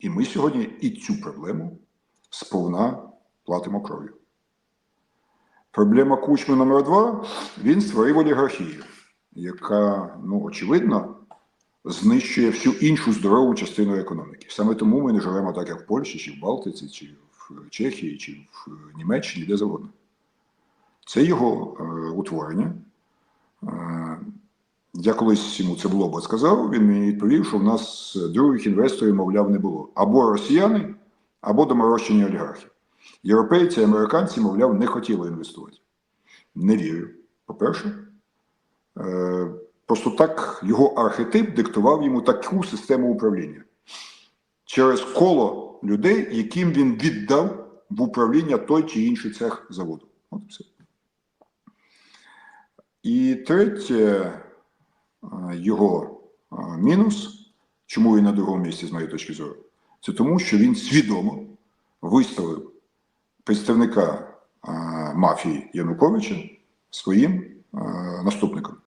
І ми сьогодні і цю проблему сповна платимо кров'ю. Проблема кучми номер два він створив олігархію, яка, ну, очевидно, знищує всю іншу здорову частину економіки. Саме тому ми не живемо так, як в Польщі, чи в Балтиці, чи в Чехії, чи в Німеччині, де завгодно. Це його е, утворення. Я колись йому це в лоба сказав, він мені відповів, що в нас других інвесторів, мовляв, не було. Або росіяни, або доморощені олігархи. Європейці, американці, мовляв, не хотіли інвестувати. Не вірю. По-перше, е, просто так його архетип диктував йому таку систему управління через коло людей, яким він віддав в управління той чи інший цех заводу. От все. І третє, його е, мінус, чому він на другому місці, з моєї точки зору, це тому, що він свідомо виставив представника е, мафії Януковича своїм е, наступником.